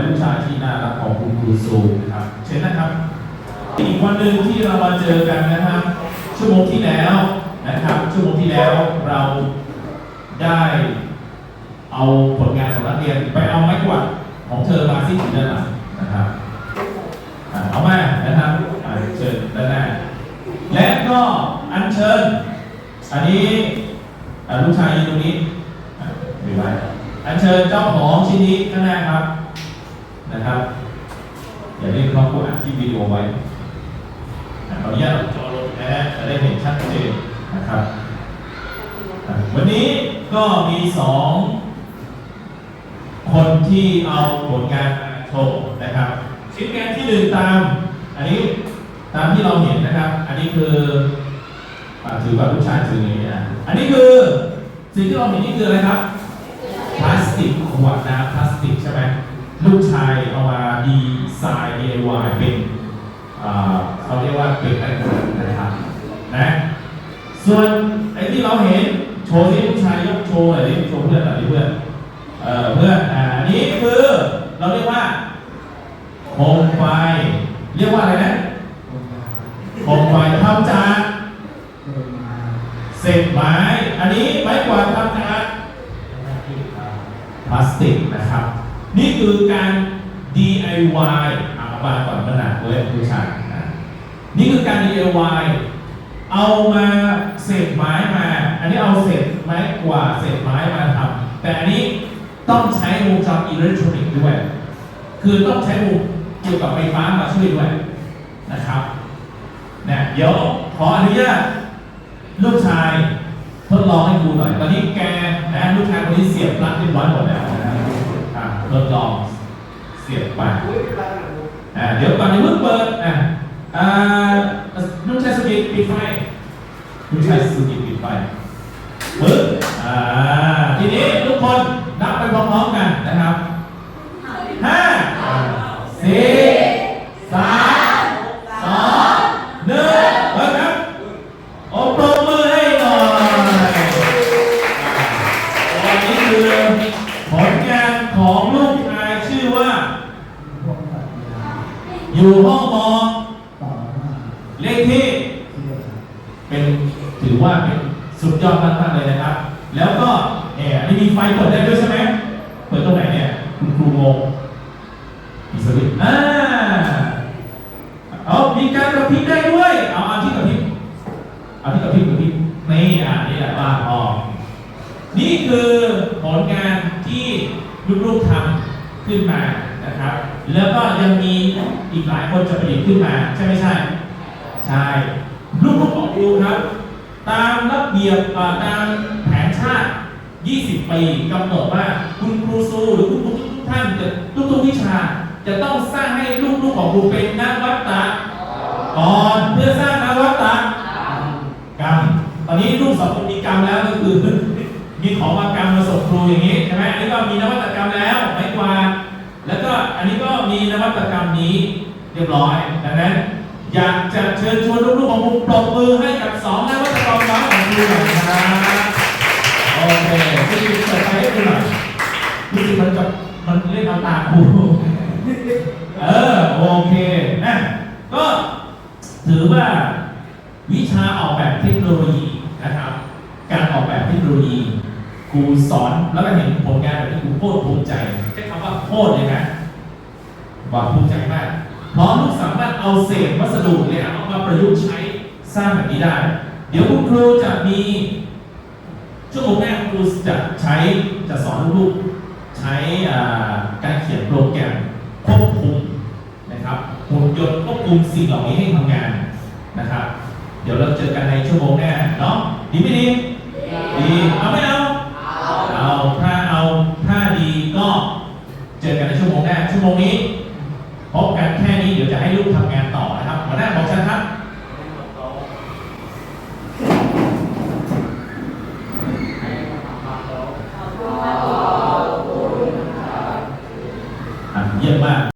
และวิชายที่น่ารักของคุณครูสูนะครับ เช่นนะครับ อีกวันหนึ่งที่เรามาเจอกันนะครับชั่วโมงที่แล้วนะครับชั่วโมงที่แล้วเราได้เอาผลงานของนักเรียนไปเอาไม้กวาดของเธอมาที่ด้านหลังนะครับเอาแม่นะครับเชิญด้านหน้าและก็อันเชิญ อันนี้ลูกชายอยู่ตรงนี้หรือไวอันเชิญเจ้าของชิ้นนี้ข้างหน้าครับ นะครับ อย่าเรียกครอบครัวอัดที่วิดีโอไว้ขออนุญาตจอลงนะฮะจะได้เห็นชัดเจนนะครับ วันนี้ก็มีสองคนที่เอาผลงานมาโชว์นะครับ ชิ้นงานที่หนึ่งตาม อันนี้ตามที่เราเห็นนะครับ อันนี้คือถือว่าลูกชายถืออย่างนี้นะอันนี้คือสิ่งที่เราเห็นนี่คืออะไรครับ พลาสติกขวดน้ำพลาสติกใช่ไหม ลูกชายเอามาดีไซน์ DIY เป็นเขาเรียกว่าเป็นไอโฟนนะครับนะส่วนไอ้ที่เราเห็นโชว์ที่ลูกชายยกโชว์หน่อยดิโชว์เพื่อนหน่อยดิเพื่อนเออเพื่อนอ่าอันนี้คือเราเรียกว่าโคมไฟเรียกว่าอะไรนะโคมไฟทำจากเศษไม้ อันนี้ไม้กวาดทำจากพลาสติกนะครับ นี่คือการ DIY อามาก่อนขนาดเว้ยผู้ชายนะนี่คือการ DIY เอามาเศษไม้มา อันนี้เอาเศษไม้กว่าดเศษไม้มาทำแต่อันนี้ต้องใช้วงจรอิเล็กทรอนิกส์ด้วย คือต้องใช้วงเกี่ยวกับไฟฟ้ามาช่วยด้วยนะครับเนี่ยเดี๋ยวขออนุญาตลูกชายทดลองให้ดูหน่อย ตอนนี้แกนะลูกชายคนนี้เสียบปลั๊กเรียบร้อยหมดแล้ว ทดลองเสียบไปอ่าเดี๋ยวก่อนในมือเปิดอ่าอ่าลูกชายสุกิตปิดไฟลุงชายสุกิตปิดไฟปึ๊บอ่าทีนี้ทุกคนนับไปพร้อมๆกันนะครับ อยู่ห้องมอเลขที่เป็นถือว่าเป็นสุดยอดมากๆเลยนะครับ แล้วก็แอันนี้มีไฟเปิดได้ด้วยใช่ไหมเปิดตรงไหนเนี่ยคุณครูงงมีสวิตช์อ่าเอามีการกระพริบได้ด้วยเอาเอาที่กระพริบเอาที่กับพี่กับพี่นี่อะนี่แหละว่าพอนี่คือผลงานที่ลูกๆทำขึ้นมานะครับ แล้วก็ยังมีอีกหลายคนจะผลิตขึ้นมา ใช่ไม่ใช่ ใช่ลูกๆบอกดูครับ ตามระเบียบตามแผนชาติ 20 ปีกำหนดว่าคุณครูซูหรือคุณครูทุกท่านจะทุกๆวิชา จะต้องสร้างให้ลูกๆของครูเป็นนักวัตตะก่อนเพื่อสร้างนักวัตตะกรรมตอนนี้ลูกสองคนมีกรรมแล้วก็คือมีของมากรรมมาส่งครูอย่างนี้ใช่ไหมอันนี้ก็มีนวัตกรรมแล้วไม่กว่า แล้วก็อันนี้ก็มีนวัตกรรมนี้เรียบร้อยดังนั้น อยากจะเชิญชวนลูกๆของผมปรบมือให้กับสองนวัตกรรมน้อยของครูหน่อยนะครับโอเคพี่เปิดไฟให้ดูหน่อยรู้สึกมันจะมันเล่นเอาตาคูเออโอเคนะก็ถือว่าวิชาออกแบบเทคโนโลยีนะครับ การออกแบบเทคโนโลยี ครูสอนแล้วก็เห็นผลงานแบบนี้ครูโคตรภูมิใจใช้คำว่าโคตรเลยนะว่าภูมิใจมากเพราะลูกสามารถเอาเศษวัสดุเนี่ยเอามาประยุกต์ใช้สร้างแบบนี้ได้ เดี๋ยวคุณครูจะมีชั่วโมงแรกครูจะใช้จะสอนลูกใช้การเขียนโปรแกรมควบคุมนะครับหุ่นยนต์ควบคุมสิ่งเหล่านี้ให้ทำงานนะครับ เดี๋ยวเราเจอกันในชั่วโมงหน้าเนาะดีไม่ดีดีเอาไม่เอา เอา ถ้าเอาถ้าดีก็เจอกันในชั่วโมงหน้าชั่วโมงนี้พบกันแค่นี้เดี๋ยวจะให้ลูกทำงานต่อนะครับหัวหน้าบอกฉันครับ